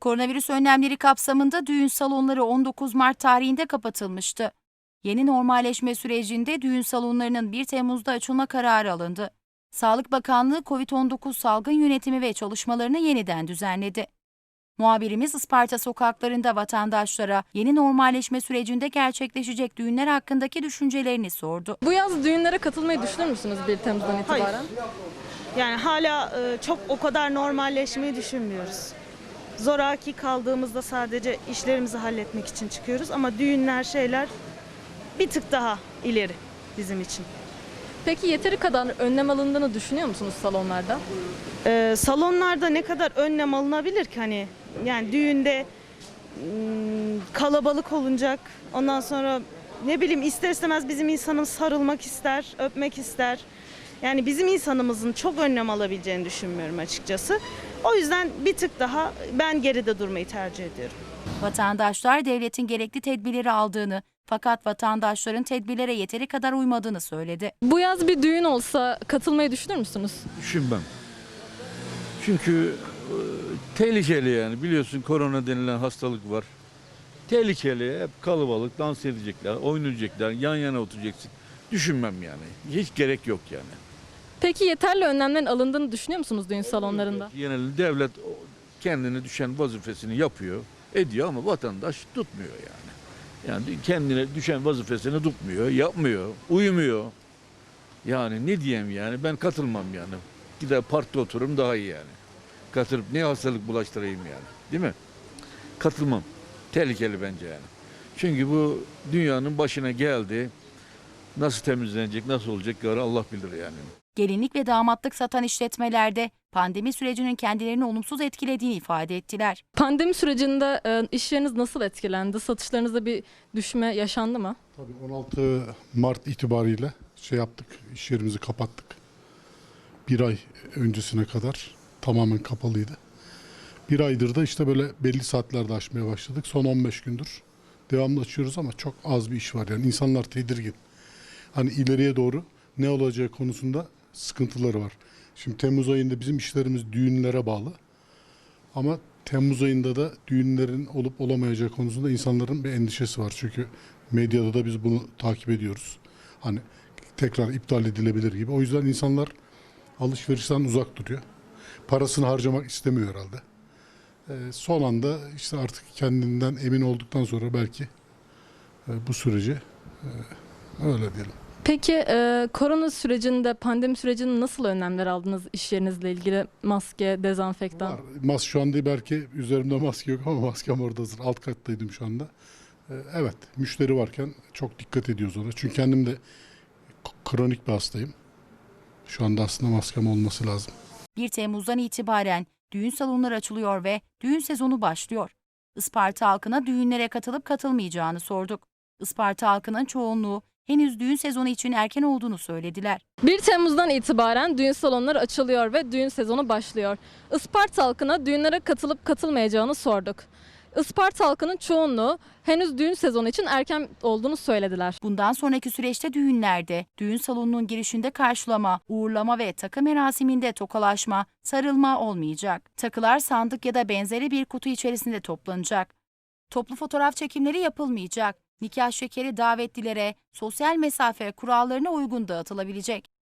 Koronavirüs önlemleri kapsamında düğün salonları 19 Mart tarihinde kapatılmıştı. Yeni normalleşme sürecinde düğün salonlarının 1 Temmuz'da açılma kararı alındı. Sağlık Bakanlığı COVID-19 salgın yönetimi ve çalışmalarını yeniden düzenledi. Muhabirimiz Isparta sokaklarında vatandaşlara yeni normalleşme sürecinde gerçekleşecek düğünler hakkındaki düşüncelerini sordu. Bu yaz düğünlere katılmayı düşünür müsünüz 1 Temmuz'dan Hayır. itibaren? Yani hala e, çok o kadar normalleşmeyi düşünmüyoruz. Zoraki kaldığımızda sadece işlerimizi halletmek için çıkıyoruz ama düğünler şeyler bir tık daha ileri bizim için. Peki yeteri kadar önlem alındığını düşünüyor musunuz salonlarda? E, salonlarda ne kadar önlem alınabilir ki hani yani düğünde mm, kalabalık olunacak ondan sonra ne bileyim ister istemez bizim insanımız sarılmak ister, öpmek ister. Yani bizim insanımızın çok önlem alabileceğini düşünmüyorum açıkçası. O yüzden bir tık daha ben geride durmayı tercih ediyorum. Vatandaşlar devletin gerekli tedbirleri aldığını fakat vatandaşların tedbirlere yeteri kadar uymadığını söyledi. Bu yaz bir düğün olsa katılmayı düşünür müsünüz? Düşünmem. Çünkü e, tehlikeli yani biliyorsun korona denilen hastalık var. Tehlikeli, hep kalabalık, dans edecekler, oynayacaklar, yan yana oturacaksın. Düşünmem yani. Hiç gerek yok yani. Peki yeterli önlemlerin alındığını düşünüyor musunuz düğün salonlarında? Genelde devlet kendine düşen vazifesini yapıyor, ediyor ama vatandaş tutmuyor yani. Yani kendine düşen vazifesini tutmuyor, yapmıyor, uyumuyor. Yani ne diyeyim yani ben katılmam yani. Gider parkta otururum daha iyi yani. Katılıp ne hastalık bulaştırayım yani. Değil mi? Katılmam. Tehlikeli bence yani. Çünkü bu dünyanın başına geldi. Nasıl temizlenecek, nasıl olacak yarı Allah bilir yani. Gelinlik ve damatlık satan işletmelerde pandemi sürecinin kendilerini olumsuz etkilediğini ifade ettiler. Pandemi sürecinde e, iş yeriniz nasıl etkilendi? Satışlarınızda bir düşme yaşandı mı? Tabii 16 Mart itibariyle şey yaptık, iş yerimizi kapattık. Bir ay öncesine kadar tamamen kapalıydı. Bir aydır da işte böyle belli saatlerde açmaya başladık. Son 15 gündür devamlı açıyoruz ama çok az bir iş var. Yani insanlar tedirgin. Hani ileriye doğru ne olacağı konusunda sıkıntıları var. Şimdi Temmuz ayında bizim işlerimiz düğünlere bağlı. Ama Temmuz ayında da düğünlerin olup olamayacağı konusunda insanların bir endişesi var. Çünkü medyada da biz bunu takip ediyoruz. Hani tekrar iptal edilebilir gibi. O yüzden insanlar alışverişten uzak duruyor. Parasını harcamak istemiyor herhalde. Ee, son anda işte artık kendinden emin olduktan sonra belki e, bu süreci e, öyle diyelim. Peki e, korona sürecinde, pandemi sürecinde nasıl önlemler aldınız iş yerinizle ilgili? Maske, dezenfektan? Var. Mas şu anda belki üzerimde maske yok ama maskem orada hazır. Alt kattaydım şu anda. Ee, Evet, müşteri varken çok dikkat ediyoruz ona. Çünkü kendim de kronik bir hastayım. Şu anda aslında maskem olması lazım. 1 Temmuz'dan itibaren düğün salonları açılıyor ve düğün sezonu başlıyor. Isparta halkına düğünlere katılıp katılmayacağını sorduk. Isparta halkının çoğunluğu henüz düğün sezonu için erken olduğunu söylediler. 1 Temmuz'dan itibaren düğün salonları açılıyor ve düğün sezonu başlıyor. Isparta halkına düğünlere katılıp katılmayacağını sorduk. Isparta halkının çoğunluğu henüz düğün sezonu için erken olduğunu söylediler. Bundan sonraki süreçte düğünlerde, düğün salonunun girişinde karşılama, uğurlama ve takı merasiminde tokalaşma, sarılma olmayacak. Takılar sandık ya da benzeri bir kutu içerisinde toplanacak. Toplu fotoğraf çekimleri yapılmayacak. Nikah şekeri davetlilere sosyal mesafe kurallarına uygun dağıtılabilecek.